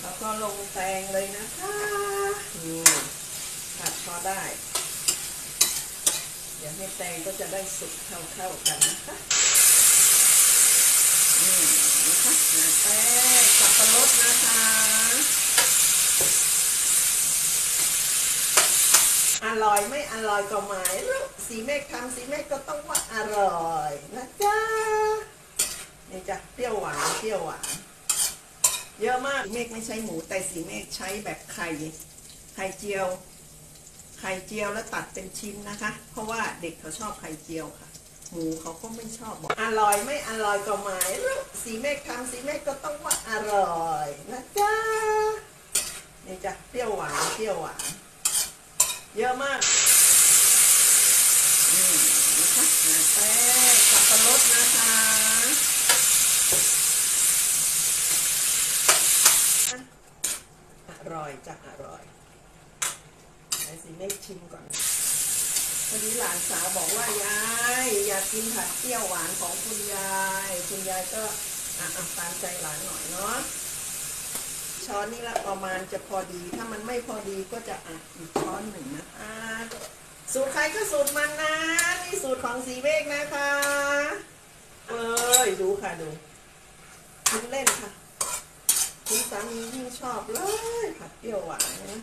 แล้วก็ลงแตงเลยนะคะนี่ผัดพอได้ เดี๋ยวให้แตงก็จะได้สุกเข้าๆกันนะคะนี่นะคะแป้งสับปะรดนะคะอร่อยไม่อร่อยก็หมายรู้สีเมฆทำสีเมฆก็ต้องว่าอร่อยนะจ๊ะนี่จ้ะเปรี้ยวหวานเปรี้ยวหวาน เยอะมากสีเมฆไม่ใช้หมู แต่สีเมฆใช้แบบไข่ไข่เจียว ไข่เจียวแล้วตัดเป็นชิ้นนะคะ เพราะว่าเด็กเขาชอบไข่เจียวค่ะ หมูเขาก็ไม่ชอบบอกอร่อยไม่อร่อยก็หมายรู้สีเมฆทำสีเมฆก็ต้องว่าอร่อยนะจ๊ะนี่จ้ะเปรี้ยวหวานเปรี้ยวหวานเยอะมากนี่นะคะนะแป้งสับปะรดนะคะอ ร่อยจะอร่อยไอ้สิเมฆชิมก่อนวันนี้หลานสาวบอกว่ายายอยากกินผัดเปรี้ยวหวานของคุณยาย คุณยายก็อะตามใจหลานหน่อยเนาะช้อนนี้ละประมาณจะพอดี ถ้ามันไม่พอดีก็จะอะอีกช้อนหนึ่งนะคะสูตรใครก็สูตรมันนะนี่สูตรของสีเวกนะคะเอ้ยดูค่ะดูคุณเล่นค่ะ คุณสามียิ่งชอบเลยผัดเปรี้ยวหวานนะ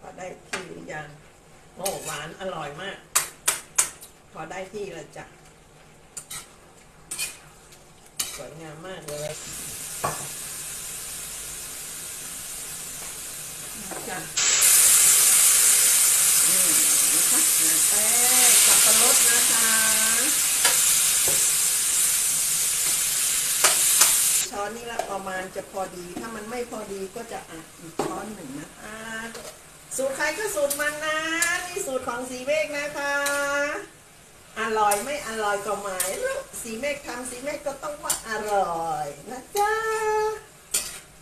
พอได้ที่หรือยังโอ้หวานอร่อยมาก พอได้ที่แล้วจ้ะสวยงามมากเลย จ้ะนะคะนะแป้งสับปะรดนะคะช้อนนี้ละประมาณจะพอดี ถ้ามันไม่พอดีก็จะอะอีกช้อนหนึ่งนะคะสูตรใครก็สูตรมันนะนี่สูตรของสีเมฆนะคะ อร่อยไม่อร่อยก็หมายรู้สีเมฆทำสีเมฆก็ต้องว่าอร่อยนะจ๊ะ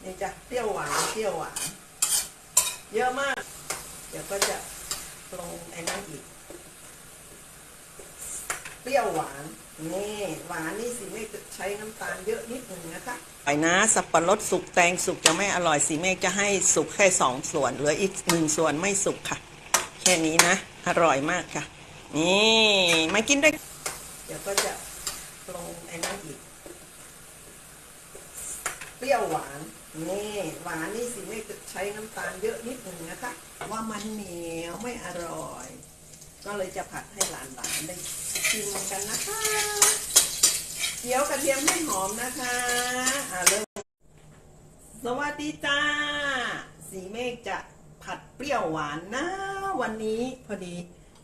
นี่จ้ะเปรี้ยวหวานเปรี้ยวหวาน เยอะมาก เดี๋ยวก็จะลงไอ้นั่นอีก เปรี้ยวหวาน นี่ หวานนี่สีเมฆจะใช้น้ำตาลเยอะนิดหนึ่งนะคะไปนะ สับปะรดสุกแตงสุกจะไม่อร่อยสีเมฆจะให้สุกแค่สองส่วน เหลืออีกหนึ่งส่วนไม่สุกค่ะ แค่นี้นะ อร่อยมากค่ะ นี่ มากินด้วยเดี๋ยวก็จะลงไอ้นั่นอีก เปรี้ยวหวานนี่หวานนี่สิเมฆจะใช้น้ำตาลเยอะนิดหนึ่งนะคะ ว่ามันเหนียวไม่อร่อย ก็เลยจะผัดให้หลานๆได้ชิมกันนะคะเกี๊ยวกระเทียมให้หอมนะคะอ่าเริ่มสวัสดีจ้า สีเมฆจะผัดเปรี้ยวหวานนะ วันนี้พอดี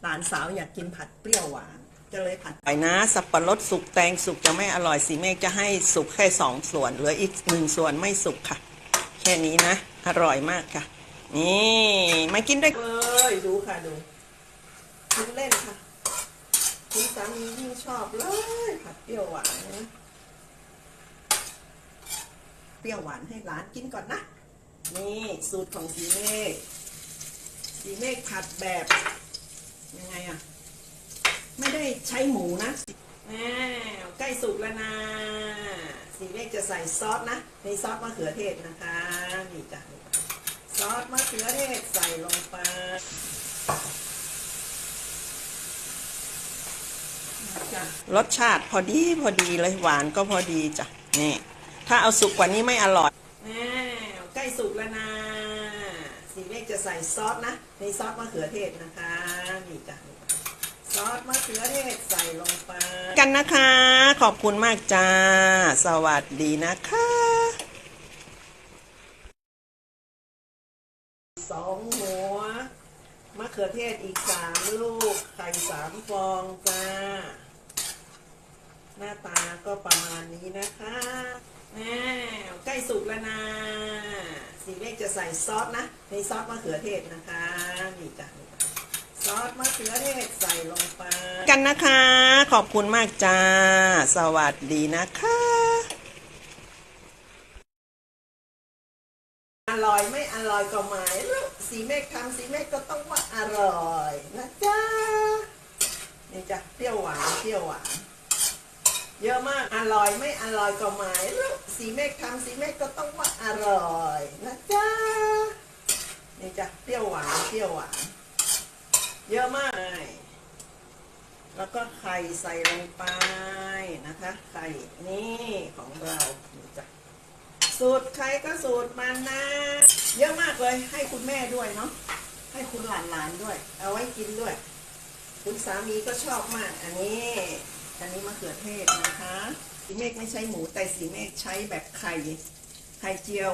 หลานสาวอยากกินผัดเปรี้ยวหวาน ก็เลยผัดไปนะ สับปะรดสุกแตงสุกจะไม่อร่อยสีเมฆจะให้สุกแค่สองส่วนเหลืออีกหนึ่งส่วนไม่สุกค่ะ แค่นี้นะ อร่อยมากค่ะ นี่มากินด้วยเลยดูค่ะดูคุณเล่นค่ะคุณสามียิ่งชอบเลยผัดเปรี้ยวหวานนะเปรี้ยวหวานให้ร้านกินก่อนนะ นี่สูตรของสีเมฆสีเมฆผัดแบบยังไงอะ ไม่ได้ใช้หมูนะแม่ใกล้สุกแล้วนะสีเมฆจะใส่ซอสนะในซอสมะเขือเทศนะคะนี่จ้ะซอสมะเขือเทศใส่ลงไปรสชาติพอดีพอดีเลยหวานก็พอดีจ้ะนี่ถ้าเอาสุกกว่านี้ไม่อร่อยแม่ใกล้สุกแล้วนะสีเมฆจะใส่ซอสนะในซอสมะเขือเทศนะคะนี่จ้ะ ซอสมะเขือเทศใส่ลงไปกันนะคะ ขอบคุณมากจ้า สวัสดีนะคะสองหัวมะเขือเทศอีกสามลูกไข่สามฟองจ้า หน้าตาก็ประมาณนี้นะคะแม่ใกล้สุกแล้วนะสีเมฆจะใส่ซอสนะในซอสมะเขือเทศนะคะนี่จ้ะ ซอสมะเขือเทศใส่ลงไปกันนะคะ ขอบคุณมากจ้า สวัสดีนะคะอร่อยไม่อร่อยก็หมายรู้สีเมฆทำสีเมฆก็ต้องว่าอร่อยนะจ๊ะนี่จ้ะเปรี้ยวหวานเปรี้ยวหวานเยอะมากอร่อยไม่อร่อยก็หมายรู้สีเมฆทำสีเมฆก็ต้องว่าอร่อยนะจ๊ะนี่จ้ะเปรี้ยวหวานเปรี้ยวหวาน เยอะมาก แล้วก็ไข่ใส่ลงไปนะคะ ไข่นี่ของเรานี่จ้ะสูตรใครก็สูตรมันนะ เยอะมากเลย ให้คุณแม่ด้วยเนาะ ให้คุณหลานๆด้วย เอาไว้กินด้วย คุณสามีก็ชอบมาก อันนี้ อันนี้มะเขือเทศนะคะสีเมฆไม่ใช้หมูแต่สีเมฆใช้แบบไข่ ไข่เจียว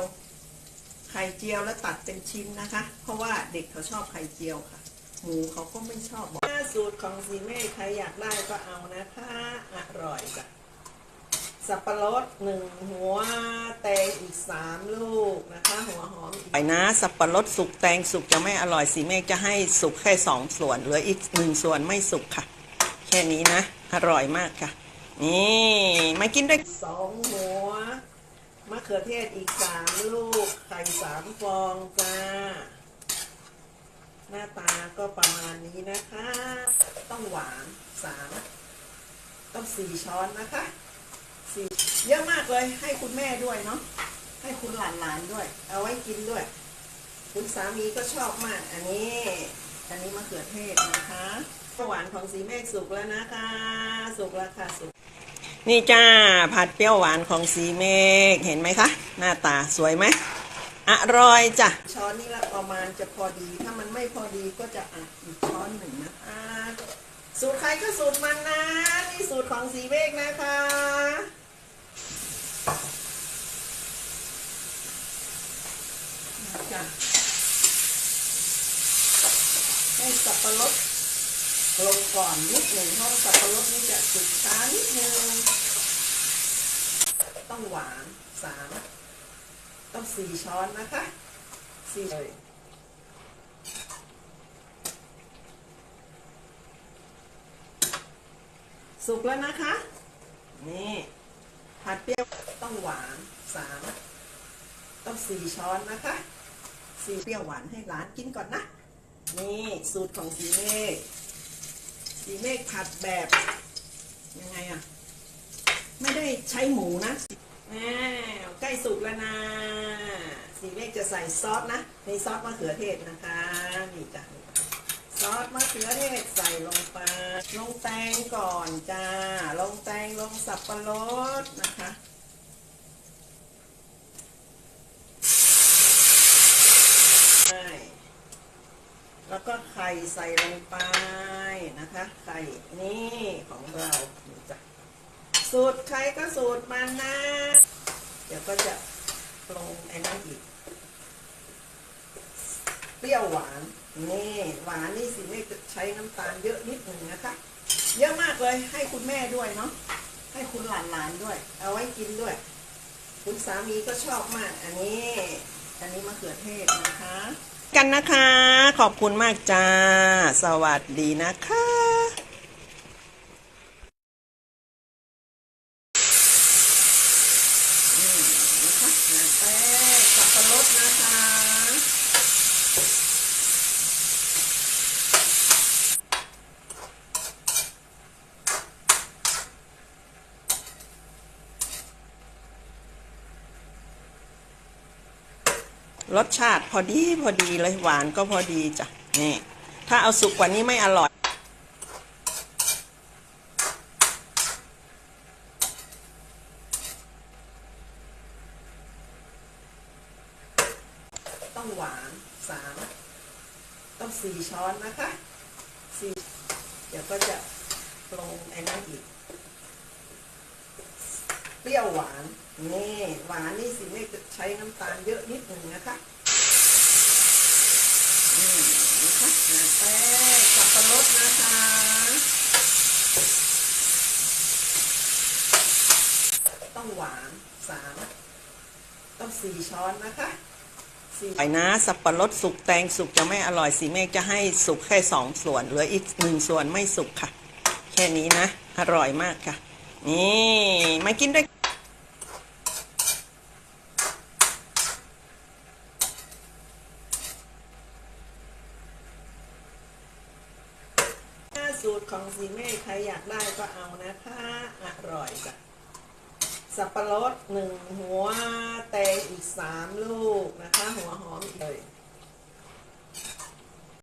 ไข่เจียวแล้วตัดเป็นชิ้นนะคะ เพราะว่าเด็กเขาชอบไข่เจียวค่ะ หมูเขาก็ไม่ชอบบอกสูตรของสีเมฆใครอยากได้ก็เอานะคะอร่อยจ้ะสับปะรดหนึ่งหัวแตงอีกสามลูกนะคะ หัวหอมอีกไปนะสับปะรดสุกแตงสุกจะไม่อร่อยสีเมฆจะให้สุกแค่สองส่วนเหลืออีกหนึ่งส่วนไม่สุกค่ะ แค่นี้นะ อร่อยมากค่ะ นี่มากินด้วยสองหัวมะเขือเทศอีกสามลูกไข่สามฟองจ้า หน้าตาก็ประมาณนี้นะคะ ต้องหวานสามต้องสี่ช้อนนะคะสี่เยอะมากเลยให้คุณแม่ด้วยเนาะให้คุณหลานๆด้วย เอาไว้กินด้วย คุณสามีก็ชอบมาก อันนี้ อันนี้มะเขือเทศนะคะหวานของสีเมฆสุกแล้วนะคะ สุกแล้วค่ะสุกนี่จ้าผัดเปรี้ยวหวานของสีเมฆเห็นไหมคะ หน้าตาสวยไหม อร่อยจ้ะช้อนนี้ละประมาณจะพอดี ถ้ามันไม่พอดีก็จะอัดอีกช้อนหนึ่งนะคะสูตรใครก็สูตรมันนะนี่สูตรของสีเวกนะคะจ้ะให้สับปะรดลงก่อนนิดหนึ่งเพราะสับปะรดนี่จะสุกช้านิดนึงต้องหวานสาม ต้องสี่ช้อนนะคะสี่เลยสุกแล้วนะคะ นี่ผัดเปรี้ยวต้องหวานสามต้องสี่ช้อนนะคะสี่เปรี้ยวหวานให้ร้านกินก่อนนะ นี่สูตรของสีเมฆสีเมฆผัดแบบยังไงอะไม่ได้ใช้หมูนะอ้าว ใกล้สุกแล้วนะสีเมฆจะใส่ซอสนะในซอสมะเขือเทศนะคะนี่จ้ะซอสมะเขือเทศใส่ลงไปลงแตงก่อนจ้า ลงแตงลงสับปะรดนะคะใช่แล้วก็ไข่ใส่ลงไปนะคะ ไข่นี่ของเรานี่จ้ะ สูตรใครก็สูตรมันนะ เดี๋ยวก็จะลงไอ้นั่นอีก เปรี้ยวหวาน นี่หวานนี่สิไม่ใช้น้ำตาลเยอะนิดหนึ่งนะคะ เยอะมากเลยให้คุณแม่ด้วยเนาะ ให้คุณหลานๆด้วย เอาไว้กินด้วย คุณสามีก็ชอบมาก อันนี้ อันนี้มะเขือเทศนะคะ กันนะคะ ขอบคุณมากจ้า สวัสดีนะคะ นี่นะคะนะ แป้งสับปะรดนะคะ รสชาติพอดีพอดีเลยหวานก็พอดีจ้ะ นี่ ถ้าเอาสุกกว่านี้ไม่อร่อย ต้องหวานสามต้องสี่ช้อนนะคะสี่เดี๋ยว ก็จะลงไอ้นั่นอีก เปรี้ยวหวาน นี่หวานนี่สิไม่ใช้น้ำตาลเยอะนิดหนึ่งนะคะนี่นะคะนะแป้งสับปะรดนะคะต้องหวานสามต้องสี่ช้อนนะคะ อยนะ สับปะรดสุกแตงสุกจะไม่อร่อยสีเมฆจะให้สุกแค่สองส่วนเหลืออีกหนึ่งส่วนไม่สุกค่ะ แค่นี้นะ อร่อยมากค่ะ นี่มากินด้วยสูตรของสีเมฆใครอยากได้ก็เอานะคะ อร่อยจ้ะ สับปะรดหนึ่งหัวแตงอีกสามลูกนะคะ หัวหอมอีกเลย